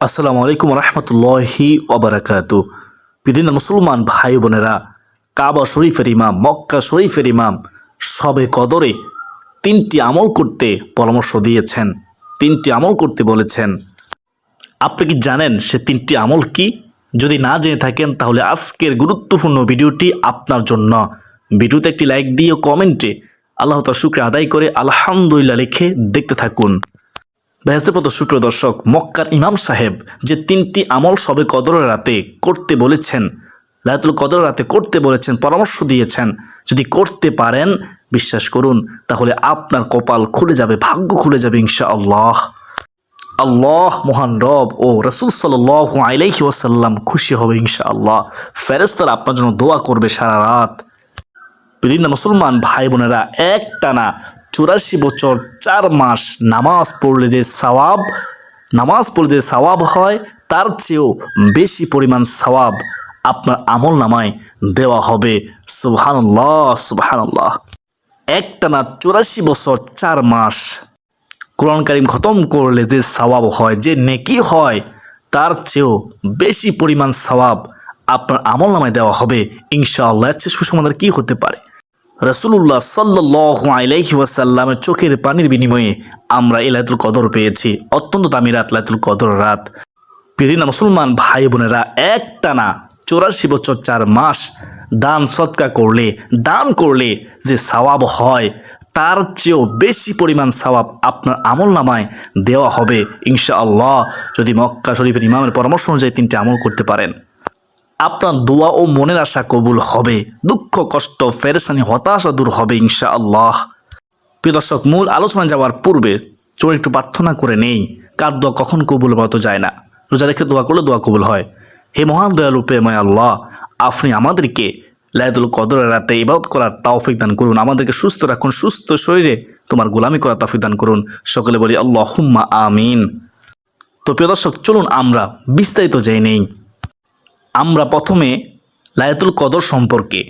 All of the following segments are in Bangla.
আসসালামু আলাইকুম রহমতুল্লাহি ওবরাকাত বিভিন্ন মুসলমান ভাই বোনেরা, কাবা শরীফের ইমাম, মক্কা শরীফের ইমাম, সবে কদরে তিনটি আমল করতে পরামর্শ দিয়েছেন, তিনটি আমল করতে বলেছেন। আপনি কি জানেন সে তিনটি আমল কি? যদি না জেনে থাকেন, তাহলে আজকের গুরুত্বপূর্ণ ভিডিওটি আপনার জন্য। ভিডিওতে একটি লাইক দিয়ে কমেন্টে আল্লাহ তার শুক্রে আদায় করে আলহামদুলিল্লাহ লিখে দেখতে থাকুন। বেহেস্তেপত শুক্র দর্শক মক্কার ইমাম সাহেব যে তিনটি আমল সবে কদরের রাতে করতে বলেছেন লায়াতুল কদর রাতে করতে বলেছেন, পরামর্শ দিয়েছেন, যদি করতে পারেন, বিশ্বাস করুন, তাহলে আপনার কপাল খুলে যাবে, ভাগ্য খুলে যাবে ইনশা আল্লাহ আল্লাহ মহান রব ও রসুল সাল্লাহ আলাইহি ওয়াসাল্লাম খুশি হবে ইনশা আল্লাহ ফেরেস্তারা আপনার জন্য দোয়া করবে সারা রাত। বিভিন্ন মুসলমান ভাই বোনেরা এক টানা চুরাশি বছর, চার মাস নামাজ পড়লে যে সওয়াব, নামাজ পড়লে যে সওয়াব হয়, তার চেয়েও বেশি পরিমাণ সওয়াব আপনার আমল নামায় দেওয়া হবে। সুবহানাল্লাহ সুবহানাল্লাহ। এক টানা চুরাশি বছর, চার মাস কোরআন খতম করলে যে সওয়াব হয়, যে নেকি হয়, তার চেয়েও বেশি পরিমাণ সওয়াব আপনার আমল নামায় দেওয়া হবে। ইনশাআল্লাহ চেয়ে সুসমাধান কি হতে পারে? রসুল্লাহ সাল্লাহ আলাইহি ওয়াসাল্লামের চোখের পানির বিনিময়ে আমরা এই লাইতুল কদর পেয়েছি। অত্যন্ত দামি রাত লাইতুল কদর রাত। বিভিন্ন মুসলমান ভাই বোনেরা এক টানা চৌরাশি বছর, চার মাস দান সৎকা করলে, দান করলে যে সওয়াব হয়, তার চেয়েও বেশি পরিমাণ সওয়াব আপনার আমল নামায় দেওয়া হবে। ইনশাআল্লাহ, যদি মক্কা শরীফের ইমামের পরামর্শ অনুযায়ী তিনটি আমল করতে পারেন। আপনার দোয়া ও মনের আশা কবুল হবে, দুঃখ, কষ্ট, ফেরেশানি, হতাশা দূর হবে ইনশা আল্লাহ প্রিয় দর্শক, মূল আলোচনা যাওয়ার পূর্বে চোর একটু প্রার্থনা করে নেই, কার দোয়া কখন কবুল হতো যায় না। রোজা রেখে দোয়া করলে দোয়া কবুল হয়। হে মহান দয়ালু প্রেময় আল্লাহ, আপনি আমাদেরকে লায়দুল কদরের রাতে ইবাদত করার তাওফিক দান করুন, আমাদেরকে সুস্থ রাখুন, সুস্থ শরীরে তোমার গোলামি করার তাওফিক দান করুন। সকলে বলি আল্লাহ হুম্মা আমিন। তো প্রিয় দর্শক, চলুন আমরা বিস্তারিত যাই নেই। আমরা প্রথমে লায়াতুল কদর সম্পর্কে,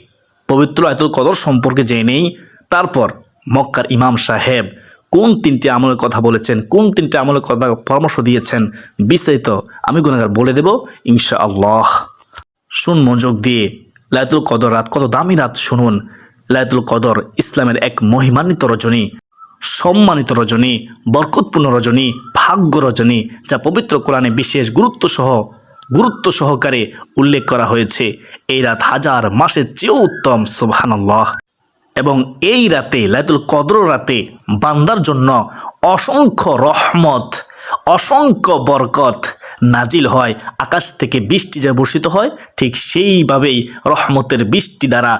পবিত্র লায়াতুল কদর সম্পর্কে জেনে নেই। তারপর মক্কার ইমাম সাহেব কোন তিনটি আমলের কথা বলেছেন, কোন তিনটি আমলের কথা পরামর্শ দিয়েছেন, বিস্তারিত আমি গুণাগার বলে দেব ইনশা আল্লাহ শুন মনোযোগ দিয়ে লায়াতুল কদর রাত, কত দামি রাত শুনুন। লায়াতুল কদর ইসলামের এক মহিমান্বিত রজনী, সম্মানিত রজনী, বরকতপূর্ণ রজনী, ভাগ্য রজনী, যা পবিত্র কোরআনে বিশেষ গুরুত্ব সহ গুরুত্ব সহকারে উল্লেখ করা হয়েছে, এই রাত হাজার মাসের চেয়েও উত্তম, সুবহানাল্লাহ। এবং এই রাতে লাইতুল কদর রাতে বান্দার জন্য অসংখ্য রহমত, অসংখ্য বরকত নাজিল হয়। আকাশ থেকে বৃষ্টি যা বর্ষিত হয়, ঠিক সেইভাবেই রহমতের বৃষ্টি দ্বারা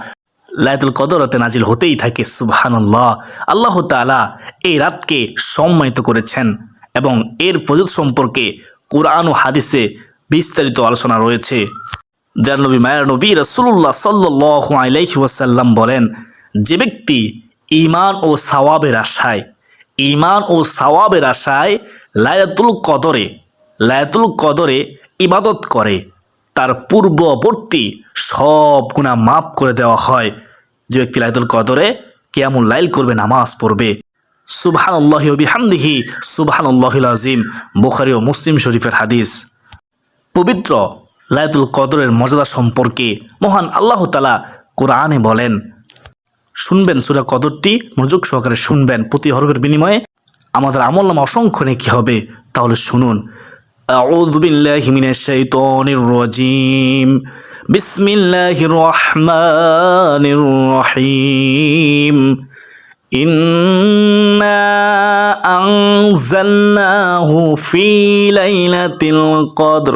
লাইতুল কদর রাতে নাজিল হতেই থাকে, সুবহানাল্লাহ। আল্লাহ তাআলা এই রাতকে সম্মানিত করেছেন এবং এর প্রযোগ সম্পর্কে কোরআন ও হাদিসে বিস্তারিত আলোচনা রয়েছে। যার নবী মায়ের নবী রসুল্লাহ সাল্লাহ আলাইহি ওয়াসাল্লাম বলেন, যে ব্যক্তি ইমান ও সাওয়াবের আশায় ইমান ও সাওয়াবের আশায় লায়াতুল কদরে লায়াতুল কদরে ইবাদত করে, তার পূর্ববর্তী সব গুণা মাফ করে দেওয়া হয়। যে ব্যক্তি লায়াতুল কদরে কেয়ামুল লাইল করবে, নামাজ পড়বে। সুবহানাল্লাহি ওয়া বিহামদিহি, সুবহানাল্লাহিল আজিম বুখারী ও মুসলিম শরীফের হাদিস। পবিত্র লায়তুল কদরের মর্যাদা সম্পর্কে মহান আল্লাহ তালা কোরআনে বলেন শুনবেন সুরা কদরটি মনোযোগ সহকারে শুনবেন প্রতি হরফের বিনিময়ে আমাদের আমল নামা অসংখ্য নেকি হবে তাহলে শুনুন أعوذ بالله من الشيطان الرجيم بسم الله الرحمن الرحيم إنا أنزلناه في ليلة القدر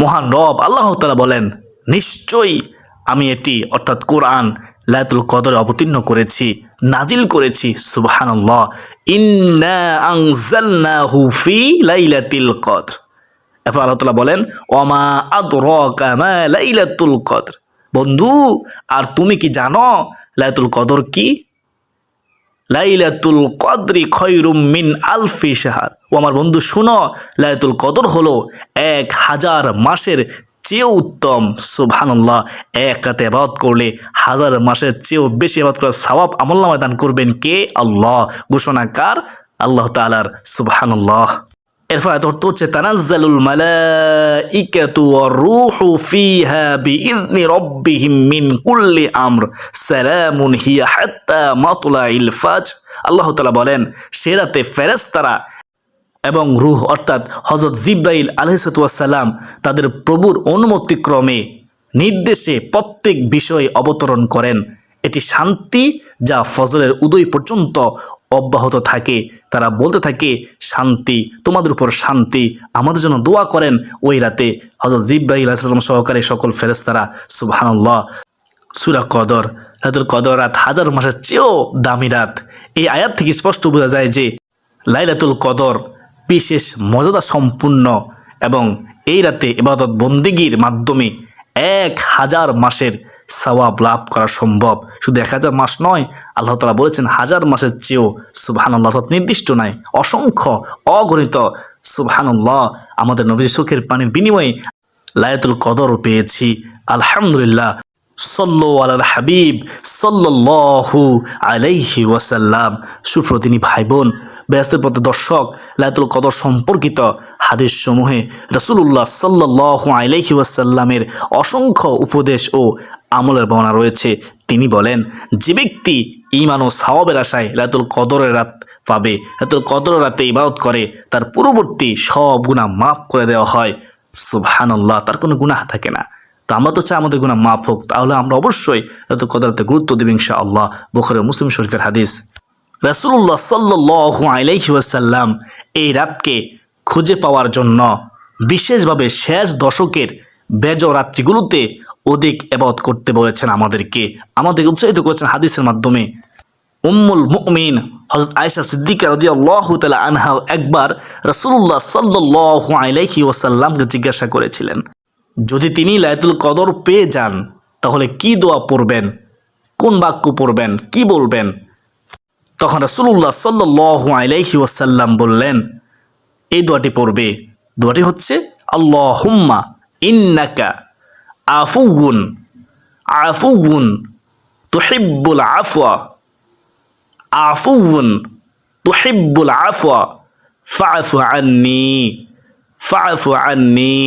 মহান রব আল্লাহ তালা বলেন, নিশ্চয়ই আমি এটি, অর্থাৎ কোরআন লায়াতুল কদরে অবতীর্ণ করেছি নাজিল করেছি, সুবহানাল্লাহ। ইন্না আনজালনাহু ফি লাইলাতিল কদর। এরপর আল্লাহ তালা বলেন অমা আদরকা মা লাইলাতুল কদর। বন্ধু, আর তুমি কি জানো, লাইলাতুল কদর কি? লাইলাতুল কদরি খয়রুম মিন আলফি শাহার। ও আমার বন্ধু, শুনো, লাইলাতুল কদর হলো এক হাজার মাসের চেয়েও উত্তম, সুবহানাল্লাহ। এক রাতে আবাদ করলে হাজার মাসের চেয়েও বেশি আবাদ করে সওয়াব আমল্লামায় দান করবেন কে? আল্লাহ। ঘোষণাকার আল্লাহ তালার সুবহানাল্লাহ। এরপর আয়াত অর্থ হচ্ছে, তানাজ্জালুল মালাইকাতু ওয়ার রূহু ফিহা বিইذনি রাব্বিহিম মিন কুল্লি আমর, সালামুন হিয়া হাত্তা মাতলাইল ফাজর। আল্লাহ তাআলা বলেন, সে রাতে ফেরেশতারা এবং রুহ অর্থাৎ হজরত জিব্রাইল আলহিসাল্লাম তাদের প্রভুর অনুমতিক্রমে নির্দেশে প্রত্যেক বিষয়ে অবতরণ করেন। এটি শান্তি যা ফজরের উদয় পর্যন্ত অব্যাহত থাকে। তারা বলতে থাকে, শান্তি, তোমাদের উপর শান্তি। আমাদের জন্য দোয়া করেন। ওই রাতে হজরত জিব্রাহিল আলাইসাল্লাম সহকারে সকল ফেরেস্তারা সুবহানাল্লাহ, সুরা কদর রাতুল কদর রাত হাজার মাসের চেয়েও দামি রাত। এই আয়াত থেকে স্পষ্ট বোঝা যায় যে লাইলাতুল কদর বিশেষ মর্যাদা সম্পূর্ণ এবং এই রাতে এবাদত বন্দিগির মাধ্যমে এক হাজার মাসের সওয়াব লাভ করা সম্ভব। শুধু এক হাজার মাস নয়, আল্লাহ তালা বলেছেন, হাজার মাসের চেয়েও অর্থাৎ নির্দিষ্ট নয়, অসংখ্য, অগণিত সুবহানাল্লাহ আমাদের নবীর সুখের পানির বিনিময়ে লায়াতুল কদরও পেয়েছি। আলহামদুলিল্লাহ। সল্লো আলাল হাবিব সল্লাহু আলাইহি ওয়াসাল্লাম। সুপ্রতিনি ভাই বোন ব্যস্তের পথে দর্শক লায়াতুল কদর সম্পর্কিত হাদিস সমূহে রসুল্লাহ সাল্লাহ আলাইহি ওয়াসাল্লামের অসংখ্য উপদেশ ও আমলের বর্ণনা রয়েছে। তিনি বলেন, যে ব্যক্তি ইমান ও সাওয়াবের আশায় লায়াতুল কদরের রাত পাবে লায়াতুল কদর রাতে ইবাদত করে, তার পূর্ববর্তী সব গুণা মাফ করে দেওয়া হয়। সুবহানাল্লাহ, তার কোনো গুনাহ থাকে না। তো আমরা তো চাই আমাদের গুণা মাফ হোক, তাহলে আমরা অবশ্যই এত কদরাতে গুরুত্ব দেব আল্লাহ বখরে মুসলিম শরীফের হাদিস। রাসুল্লাহ সাল্লাহ আলাইহি ওয়াসাল্লাম এই রাতকে খুঁজে পাওয়ার জন্য বিশেষভাবে শেষ দশকের বেজ রাত্রিগুলোতে অধিক এবাদ করতে বলেছেন আমাদেরকে। আমাদেরকে উৎসাহিত করেছেন হাদিসের মাধ্যমে। উম্মুল মুমিন হজরত আয়েশা সিদ্দিকা রাদিয়াল্লাহু তাআলা আনহা একবার রাসূলুল্লাহ সাল্লাল্লাহু আলাইহি ওয়াসাল্লামকে জিজ্ঞাসা করেছিলেন, যদি তিনি লাইতুল কদর পেয়ে যান, তাহলে কি দোয়া পড়বেন? কোন বাক্য পড়বেন? কি বলবেন? তখন রাসূলুল্লাহ সাল্লাল্লাহু আলাইহি ওয়াসাল্লাম বললেন, এই দোয়াটি পড়বে। দোয়াটি হচ্ছে, আল্লাহুম্মা ইন্নাকা আফুগুন আফুগুন তুহিব্বুল আফওয়া আফুন তুহিব্বুল আফওয়া, ফাফু আন্নি ফাফু আন্নি।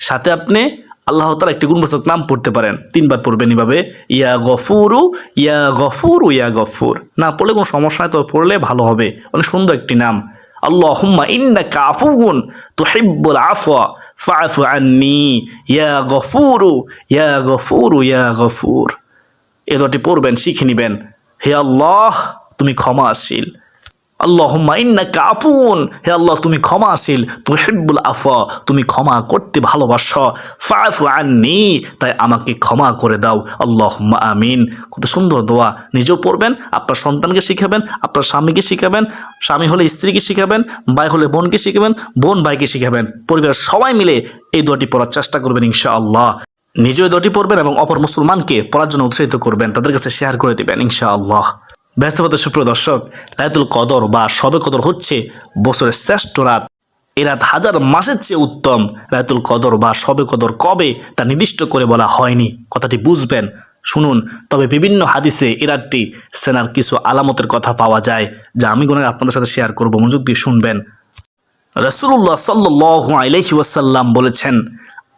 সাথে আপনি আল্লাহ তালা একটি গুণবাচক নাম পড়তে পারেন। তিনবার পড়বেন এভাবে, ইয়া গফুরু ইয়া গফুরু, ইয়া গফুর। না পড়লে কোনো সমস্যা তবে পড়লে ভালো হবে। অনেক সুন্দর একটি নাম। আল্লাহ হুম্মা ইন্নাকা আফুগুন তুহিব্বুল আফওয়া ফাফু আন্নি, ইয়া গফুরু ইয়া গফুরু, ইয়া গফুর। এ দুটি পড়বেন, শিখে নেবেন। হে আল্লাহ, তুমি ক্ষমাশীল। আল্লাহুম্মা ইন্নাকা আফুন হে আল্লাহ, তুমি ক্ষমাশীল। তুহিব্বুল আফা তুমি ক্ষমা করতে ভালোবাসো। ফাফু আন্নি, তাই আমাকে ক্ষমা করে দাও। আল্লাহুম্মা আমিন। কত সুন্দর দোয়া। নিজেও পড়বেন, আপনার সন্তানকে শিখাবেন, আপনার স্বামীকে শিখাবেন, স্বামী হলে স্ত্রীকে শিখাবেন, ভাই হলে বোনকে শিখাবেন, বোন ভাইকে শিখাবেন। পরিবারের সবাই মিলে এই দোয়াটি পড়ার চেষ্টা করবেন ইনশাআল্লাহ। নিজেও দোয়াটি পড়বেন এবং অপর মুসলমানকে পড়ার জন্য উৎসাহিত করবেন। তাদের কাছে শেয়ার করে দেবেন ইনশাআল্লাহ। ব্যস্তপত সুপ্রিয় দর্শক লাইতুল কদর বা সবে কদর হচ্ছে বছরের শ্রেষ্ঠ রাত। এ রাত হাজার মাসের চেয়ে উত্তম। রায়তুল কদর বা সবে কদর কবে তা নির্দিষ্ট করে বলা হয়নি। কথাটি বুঝবেন। শুনুন, তবে বিভিন্ন হাদিসে এ রাতটি সেনার কিছু আলামতের কথা পাওয়া যায়, যা আমি কোনো আপনাদের সাথে শেয়ার করব। মনোযোগ দিয়ে শুনবেন। রসুল্লাহ সাল্লাহ আলাইহি ওয়াসাল্লাম বলেছেন,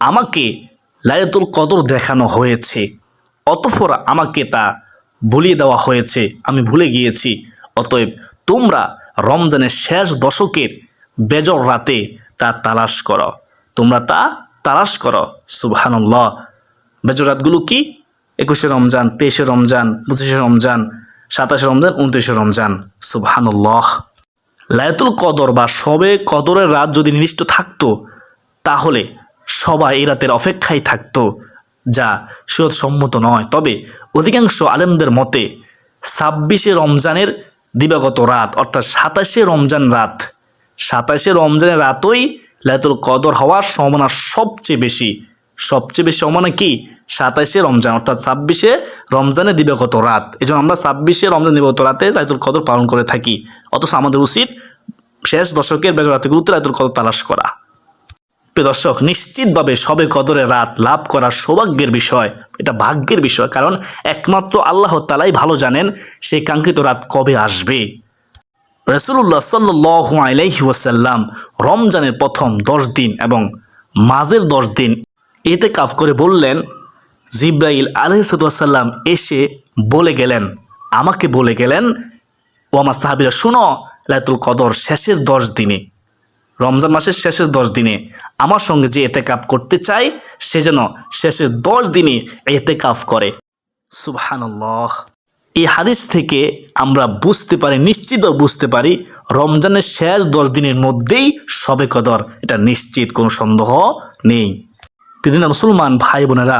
আমাকে লাইলাতুল কদর দেখানো হয়েছে, অতঃপর আমাকে তা ভুলিয়ে দেওয়া হয়েছে, আমি ভুলে গিয়েছি। অতএব তোমরা রমজানের শেষ দশকের বেজর রাতে তা তালাশ করো। তোমরা তা তালাশ করো। সুবহানাল্লাহ। বেজর রাতগুলো কি? একুশে রমজান, তেইশে রমজান, পঁচিশে রমজান, সাতাশে রমজান, উনত্রিশে রমজান। সুবহানাল্লাহ। লায়াতুল কদর বা সবে কদরের রাত যদি নির্দিষ্ট থাকতো, তাহলে সবাই এই রাতের অপেক্ষায় থাকতো, যা সম্মত নয়। তবে অধিকাংশ আলেমদের মতে ছাব্বিশে রমজানের দিবাগত রাত, অর্থাৎ সাতাশে রমজান রাত, সাতাশে রমজানের রাতই লাইতুল কদর হওয়ার সম্ভাবনা সবচেয়ে বেশি। সবচেয়ে বেশি সম্ভাবনা কি? সাতাশে রমজান, অর্থাৎ ছাব্বিশে রমজানে দিবাগত রাত। এই জন্য আমরা ছাব্বিশে রমজান দিবাগত রাতে লাইতুল কদর পালন করে থাকি। অথচ আমাদের উচিত শেষ দশকের বেগর রাতেগুলোতে লাইতুল কদর তালাশ করা। দর্শক, নিশ্চিতভাবে সবে কদরের রাত লাভ করার সৌভাগ্যের বিষয়, এটা ভাগ্যের বিষয়, কারণ একমাত্র আল্লাহ তালাই ভালো জানেন সেই কাঙ্ক্ষিত রাত কবে আসবে। রসুল্লাহ সাল্লু আলাইহি ওয়াসাল্লাম রমজানের প্রথম দশ দিন এবং মাঝের দশ দিন এতে কাফ করে বললেন, জিব্রাইল আলহিসাল্লাম এসে বলে গেলেন, আমাকে বলে গেলেন, ও আমার সাহাবিরা, শুনো লাইতুল কদর শেষের দশ দিনে, রমজান মাসের শেষের দশ দিনে আমার সঙ্গে যে এতে কাপ করতে চায় সে যেন শেষের দশ দিনে এতে কাপ করে। সুবহানাল্লাহ। এই হাদিস থেকে আমরা বুঝতে পারি, নিশ্চিত বুঝতে পারি, রমজানের শেষ দশ দিনের মধ্যেই সবে কদর, এটা নিশ্চিত, কোনো সন্দেহ নেই। পৃথিবীর মুসলমান, ভাই বোনেরা,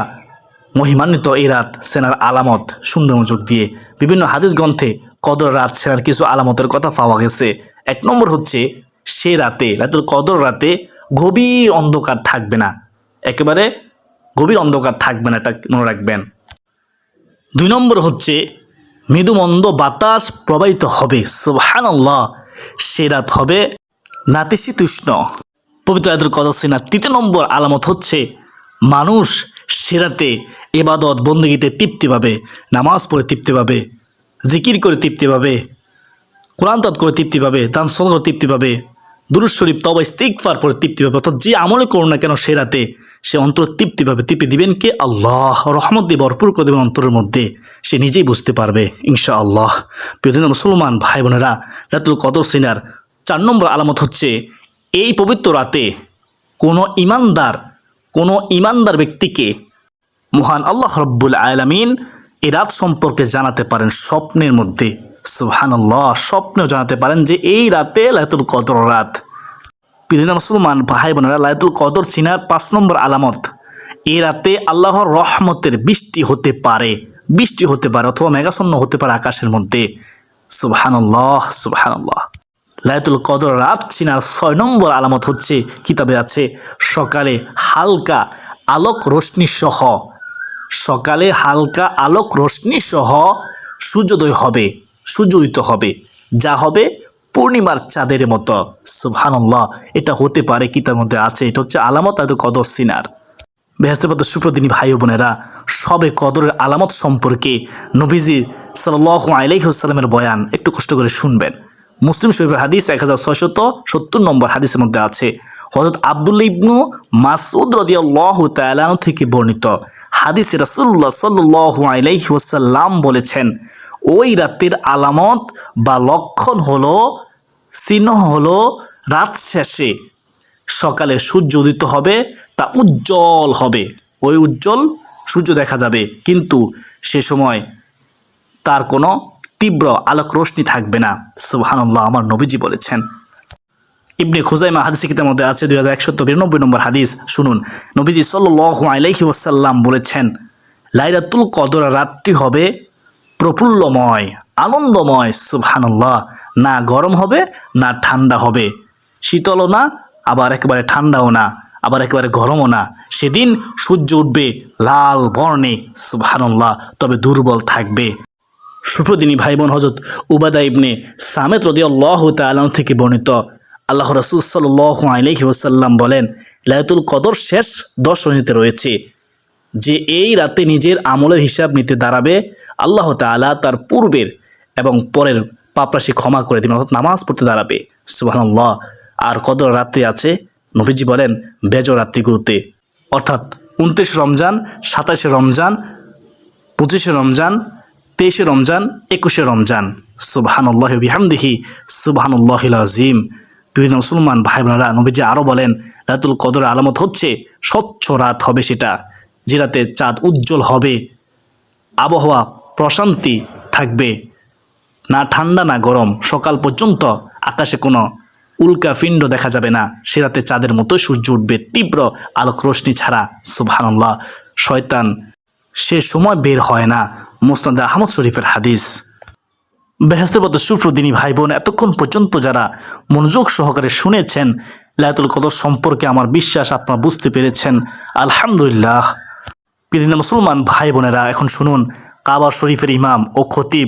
মহিমান্বিত এই রাত সেনার আলামত, সুন্দর মনোযোগ দিয়ে বিভিন্ন হাদিস গ্রন্থে কদর রাত সেনার কিছু আলামতের কথা পাওয়া গেছে। এক নম্বর হচ্ছে সে রাতে, রাতের কদর রাতে গভীর অন্ধকার থাকবে না। একেবারে গভীর অন্ধকার থাকবে না, এটা মনে রাখবেন। দুই নম্বর হচ্ছে, মৃদুমন্দ বাতাস প্রবাহিত হবে। সুবহানাল্লাহ, সে রাত হবে নাতিশীতুষ্ণ। পবিত্র আয়াতুল কদর সিনা তৃতীয় নম্বর আলামত হচ্ছে, মানুষ সেরাতে এবাদত বন্দগীতে তৃপ্তি পাবে, নামাজ পড়ে তৃপ্তি পাবে, জিকির করে তৃপ্তি পাবে, কোরআন তৎ করে তৃপ্তি পাবে, দান করে তৃপ্তি পাবে। দুরুজ শরীফ তবা ইস্তিকফার পরে তৃপ্তি পাবে। অর্থাৎ যে আমলে করুন না কেন সে রাতে, সে অন্তর তৃপ্তি পাবে তৃপ্তি দিবেন কে? আল্লাহ। রহমত দিয়ে ভরপুর করে দেবেন অন্তরের মধ্যে। সে নিজেই বুঝতে পারবে ইনশা আল্লাহ প্রিয় মুসলমান ভাই বোনেরা রাতুল কদর সিনার চার নম্বর আলামত হচ্ছে, এই পবিত্র রাতে কোনো ইমানদার কোনো ইমানদার ব্যক্তিকে মহান আল্লাহ রব্বুল আলামিন এ রাত সম্পর্কে জানাতে পারেন স্বপ্নের মধ্যে। সুবহানাল্লাহ, স্বপ্নেও জানাতে পারেন যে এই রাতে লাইতুল কদর রাত। বিভিন্ন মুসলমান ভাই বোনেরা লাইতুল কদর চিনার পাঁচ নম্বর আলামত। এই রাতে আল্লাহর রহমতের বৃষ্টি হতে পারে, বৃষ্টি হতে পারে অথবা মেঘাচ্ছন্ন হতে পারে আকাশের মধ্যে। সুবহানাল্লাহ সুবহানাল্লাহ। লাইতুল কদর রাত চিনার ছয় নম্বর আলামত হচ্ছে, কিতাবে আছে, সকালে হালকা আলোক রশ্মি সহ, সকালে হালকা আলোক রশ্মি সহ সূর্যোদয় হবে। উদিত হবে। যা হবে পূর্ণিমার চাঁদের মতো। সুবহানাল্লাহ, এটা হতে পারে, কিতার মধ্যে আছে, এটা হচ্ছে আলামত আয়ত কদর সিনার। বেহস্তেপাত সুপ্রদিনী ভাই বোনেরা সবে কদরের আলামত সম্পর্কে নবীজি সাল্লাহ আলাইসাল্লামের বয়ান একটু কষ্ট করে শুনবেন। মুসলিম শরীফের হাদিস এক হাজার ছয়শত সত্তর নম্বর হাদিসের মধ্যে আছে হজরত আবদুল্লা ইবনু মাসুদ রদিয়াল্লাহ তালান থেকে বর্ণিত। হাদিসে রাসুল্লাহ সাল্লু আলাইহি ওসাল্লাম বলেছেন ওই রাতের আলামত বা লক্ষণ হলো, চিহ্ন হলো রাত শেষে। সকালে সূর্য উদিত হবে, তা উজ্জ্বল হবে। ওই উজ্জ্বল সূর্য দেখা যাবে, কিন্তু সে সময় তার কোনো তীব্র আলোক রোশনি থাকবে না। সুবহানাল্লাহ, আমার নবীজি বলেছেন। ইবনে খুজাইমা হাদিস কিতাবের মধ্যে আছে, দুই হাজার একশত বিরানব্বই নম্বর হাদিস, শুনুন। নবীজি সাল্লাহ আলাইহি ওসাল্লাম বলেছেন লাইরাতুল কদর রাতটি হবে প্রফুল্লময়, আনন্দময়, সুবহানাল্লাহ। না গরম হবে, না ঠান্ডা হবে। শীতলও না, আবার একেবারে ঠান্ডাও না, আবার একেবারে গরমও না। সেদিন সূর্য উঠবে লাল বর্ণে, সুবহানাল্লাহ, তবে দুর্বল থাকবে। সুপ্রদিনী ভাই বোন হজরত উবাদা ইবনে সামেত রদিয়াল্লাহ তালাম থেকে বর্ণিত, আল্লাহ রসুল সাল্লাহ আলহি ওসাল্লাম বলেন লায়তুল কদর শেষ দশ দর্শনীতে রয়েছে। যে এই রাতে নিজের আমলের হিসাব নিতে দাঁড়াবে আল্লাহ তালা তার পূর্বের এবং পরের পাপরাশি ক্ষমা করে দিবেন, অর্থাৎ নামাজ পড়তে দাঁড়াবে। সুবহানাল্লাহ। আর কদর রাত্রি আছে, নবীজি বলেন, বেজ রাত্রিগুলোতে অর্থাৎ উনত্রিশে রমজান, সাতাশে রমজান, পঁচিশে রমজান, তেইশে রমজান, একুশে রমজান। সুবহানুল্লাহ বিহামদিহি সুবহানুল্লাহ আজিম বিভিন্ন মুসলমান ভাই বোনেরা নবীজি আরও বলেন রাতুল কদর আলামত হচ্ছে, স্বচ্ছ রাত হবে সেটা। যে রাতে চাঁদ উজ্জ্বল হবে, আবহাওয়া প্রশান্তি থাকবে। না ঠান্ডা, না গরম, সকাল পর্যন্ত আকাশে কোনো উল্কা পিণ্ড দেখা যাবে না। সে রাতে চাঁদের মতো সূর্য উঠবে, তীব্র আলোক রোশনি ছাড়া। সুবহানাল্লাহ, শয়তান সে সময় বের হয় না। মুসনাদ আহমদ শরীফের হাদিস। বেহেস্তের সুপ্রদিনী ভাই বোন এতক্ষণ পর্যন্ত যারা মনোযোগ সহকারে শুনেছেন লাইতুল কদর সম্পর্কে আমার বিশ্বাস আপনারা বুঝতে পেরেছেন। আলহামদুলিল্লাহ। পৃথিবীর মুসলমান ভাই বোনেরা এখন শুনুন কাবা শরীফের ইমাম ও খতিব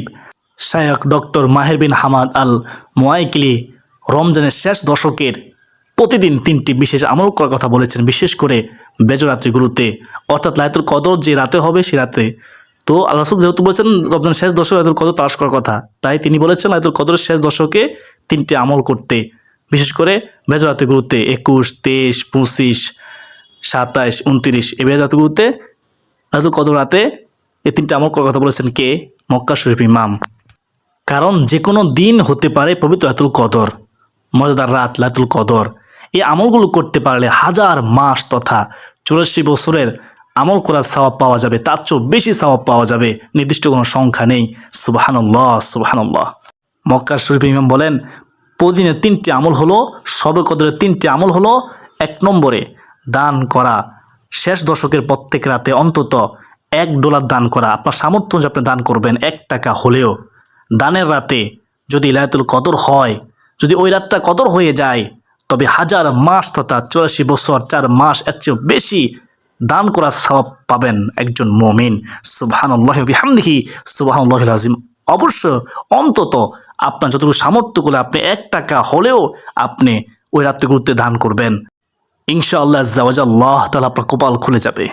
শায়ক ডক্টর মাহের বিন হামাদ আল মোয়াইকিলি রমজানের শেষ দশকের প্রতিদিন তিনটি বিশেষ আমল করার কথা বলেছেন। বিশেষ করে বেজরাত্রিগুলোতে, অর্থাৎ লাইতুল কদর যে রাতে হবে সে রাতে। তো আল্লাহ যেহেতু বলেছেন রমজান শেষ দশক লাইতুল কদর তালাশ করার কথা, তাই তিনি বলেছেন লাইতুল কদরের শেষ দশকে তিনটি আমল করতে। বিশেষ করে বেজরাত্রিগুলোতে একুশ, তেইশ, পঁচিশ, সাতাইশ, উনত্রিশ, এই বেজরাত্রিগুলোতে লাইতুল কদর রাতে এই তিনটি আমল করার কথা বলেছেন কে? মক্কা শরীফ ইমাম। কারণ যে কোনো দিন হতে পারে পবিত্র লাতুল কদর, মজাদার রাত লাতুল কদর। এই আমলগুলো করতে পারলে হাজার মাস তথা চুরাশি বছরের আমল করার সওয়াব পাওয়া যাবে, তার চেয়েও বেশি সওয়াব পাওয়া যাবে, নির্দিষ্ট কোনো সংখ্যা নেই। সুবাহানুল্লাহ সুবাহানুল্লাহ। মক্কা শরীফ ইমাম বলেন, প্রতিদিনের তিনটি আমল হলো, সবে কদরের তিনটি আমল হলো, এক নম্বরে দান করা, শেষ দশকের প্রত্যেক রাতে অন্তত এক ডলার দান করা, আপনার সামর্থ্য যে আপনি দান করবেন এক টাকা হলেও। দানের রাতে যদি লায়াতুল কদর হয়, যদি ওই রাতটা কদর হয়ে যায়, তবে হাজার মাস তথা চুরাশি বছর, চার মাস এর চেয়েও বেশি দান করার সব পাবেন একজন মমিন। বিহামদিহি সুবাহানুল্লাহ আজিম অবশ্য অন্তত আপনার যতটুকু সামর্থ্য করে আপনি এক টাকা হলেও আপনি ওই রাত্রিগুলোতে দান করবেন। ইনশাআল্লাহ আল্লাহ তাহলে আপনার কপাল খুলে যাবে।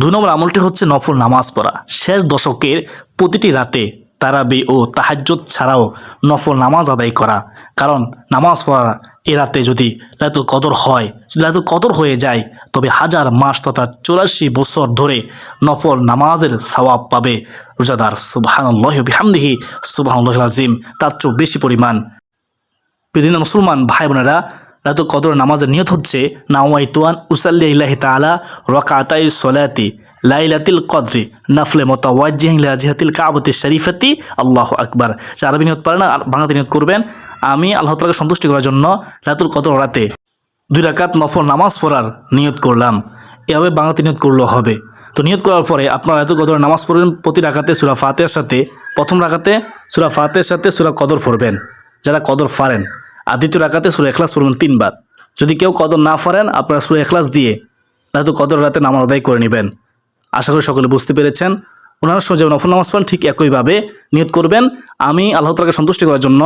দুই নম্বর আমলটি হচ্ছে নফল নামাজ পড়া। শেষ দশকের প্রতিটি রাতে তারাবি ও তাহাজ্জুদ ছাড়াও নফল নামাজ আদায় করা। কারণ নামাজ পড়া এ রাতে যদি লাইতুল কদর হয়, যদি লাইতুল কদর হয়ে যায়, তবে হাজার মাস তথা চৌরাশি বছর ধরে নফল নামাজের সওয়াব পাবে রোজাদার সুবাহানুল্লাহ বিহামদিহি সুবাহানুল্লাহ আজিম তার চেয়েও বেশি পরিমাণ। বিভিন্ন মুসলমান ভাই বোনেরা রাতুল কদর নামাজের নিয়ত হচ্ছে, নাওয়াইতুয়ান উসাল্লি ইল্লাহি তাআলা রাকাতাই সলাতি লাইলাতিল কদরি, নাফলে মোতাওয়াজ্জিহ ইলা জিহাতিল কাবাতি শরীফাতি, আল্লাহু আকবার। সে আরবি নিয়ত পারে না বাংলাতে নিয়ত করবেন, আমি আল্লাহ তাআলাকে সন্তুষ্টি করার জন্য রাতুল কদর রাতে দুই রাকাত নফল নামাজ পড়ার নিয়ত করলাম। এভাবে বাংলাতে নিয়ত করলেও হবে। তো নিয়ত করার পরে আপনারা রাতুল কদর নামাজ পড়বেন প্রতি রাকাতে সুরা ফাতেহার সাথে, প্রথম রাকাতে সুরা ফাতেহার সাথে সুরা কদর পড়বেন, যারা কদর ফারেন আর দ্বিতীয় রাকাতে সুরা এখলাস পড়বেন তিনবার। যদি কেউ কদর না ফারেন আপনারা সুরা এখলাস দিয়ে রাত কদর রাতে নামাজ আদায় করে নেবেন। আশা করি সকলে বুঝতে পেরেছেন। ওনারা সময় যেমন নফল নামাজ পড়েন, ঠিক একইভাবে নিয়ত করবেন। আমি আল্লাহ তালাকে সন্তুষ্টি করার জন্য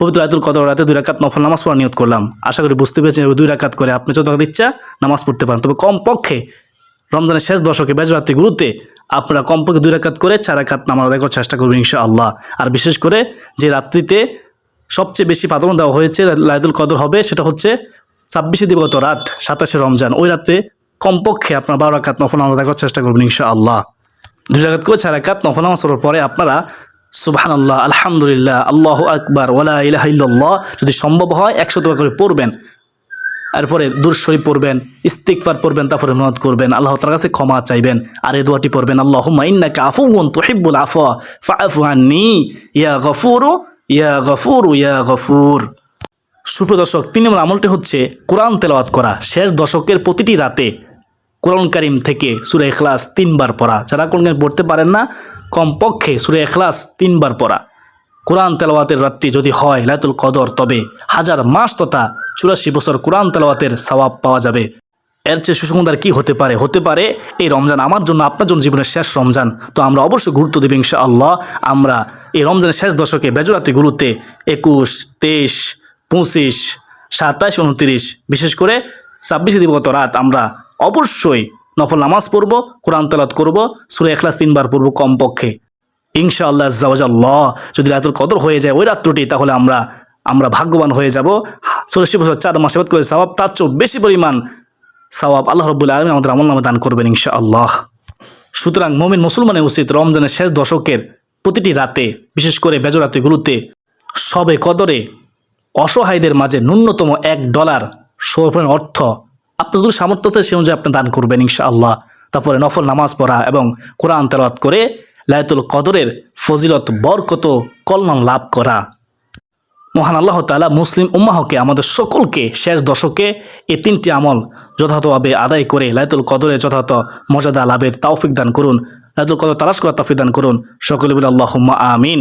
পবিত্র রাতুল কদর রাতে দুই রাকাত নফল নামাজ পড়া নিয়ত করলাম। আশা করি বুঝতে পেরেছেন দুই রাকাত করে আপনি যত ইচ্ছা নামাজ পড়তে পারেন। তবে কমপক্ষে রমজানের শেষ দশকে বেজরাত্রিগুলোতে আপনারা কমপক্ষে দুই রাকাত করে চার রাকাত নামাজ আদায় করার চেষ্টা করবেন ইনশা আল্লাহ আর বিশেষ করে যে রাত্রিতে সবচেয়ে বেশি প্রাধান্য দেওয়া হয়েছে লাইদুল কদর হবে সেটা হচ্ছে ছাব্বিশে দিবগত রাত, সাতাশে রমজান। ওই রাতে কমপক্ষে আপনার বারো রাকাত নফল আদায় করার চেষ্টা করবেন ইনশা আল্লাহ দুই রাকাত করে চার রাকাত নফল পড়ার পরে আপনারা সুবহান আল্লাহ আলহামদুলিল্লাহ, আল্লাহ আকবার ওলা ইলাহ ইল্লাল্লাহ যদি সম্ভব হয় একশো টাকা করে পড়বেন। এরপরে দূর শরীফ পড়বেন ইস্তিকফার পড়বেন, তারপরে মত করবেন। আল্লাহ তার কাছে ক্ষমা চাইবেন আর এই দোয়াটি পড়বেন আল্লাহ ইন্নাকা আফুন তুহিব্বুল আফা ফাআফু আন্নি, ইয়া গফুরু ইয়া গফুর ইয়া গফুর। সুপ্রিয় দর্শক তিন নম্বর আমলটি হচ্ছে কোরআন তেলাওয়াত করা। শেষ দশকের প্রতিটি রাতে কোরআন কারিম থেকে সুরে এখলাস তিনবার পড়া। যারা কোরআন কারিম পড়তে পারেন না, কমপক্ষে সুরে এখলাস তিনবার পড়া। কোরআন তেলাওয়াতের রাতটি যদি হয় লাইতুল কদর, তবে হাজার মাস তথা চুরাশি বছর কোরআন তেলাওয়াতের সওয়াব পাওয়া যাবে। এর চেয়ে সুসংদার কি হতে পারে? হতে পারে এই রমজান আমার জন্য, আপনার জন্য জীবনের শেষ রমজান। তো আমরা অবশ্যই গুরুত্ব দেব ইনশা আল্লাহ আমরা এই রমজানের শেষ দশকে বেজরাতিগুলোতে একুশ, তেইশ, পঁচিশ, সাতাশ, উনত্রিশ, বিশেষ করে ছাব্বিশে দিবগত রাত আমরা অবশ্যই নফল নামাজ পড়ব, কোরআন তেলাত করব, সুরে এখলাস তিনবার পড়ব কমপক্ষে। ইনশাআল্লাহ জাওয়াজাল্লাহ যদি রাতুল কদর হয়ে যায় ওই রাত্রটি, তাহলে আমরা আমরা ভাগ্যবান হয়ে যাব। চল্লিশ বছর, চার মাসে করে স্বভাব তার চেয়েও বেশি পরিমাণ সওয়াব আল্লাহ রব্বুল আলমী আমাদের আমল নামে দান করবেন ইনশা আল্লাহ সুতরাং মমিন মুসলমানের উচিত রমজানের শেষ দশকের প্রতিটি রাতে, বিশেষ করে বেজরাতেগুলোতে সবে কদরে অসহায়দের মাঝে ন্যূনতম এক ডলার সৌপেন অর্থ আপনার দূর সামর্থ্য আছে, সে অনুযায়ী আপনি দান করবেন ইনশা আল্লাহ তারপরে নফল নামাজ পড়া এবং কোরআন তেলাওয়াত করে লায়তুল কদরের ফজিলত, বরকত, কল্যাণ লাভ করা। মহান আল্লাহ তালা মুসলিম উম্মাহকে, আমাদের সকলকে শেষ দশকে এ তিনটি আমল যথাযথভাবে আদায় করে লাইতুল কদরে যথাযথ মর্যাদা লাভের তাওফিক দান করুন। লাইতুল কদর তালাশ করার তাফিক দান করুন। সকলে বলে আল্লাহ আমিন।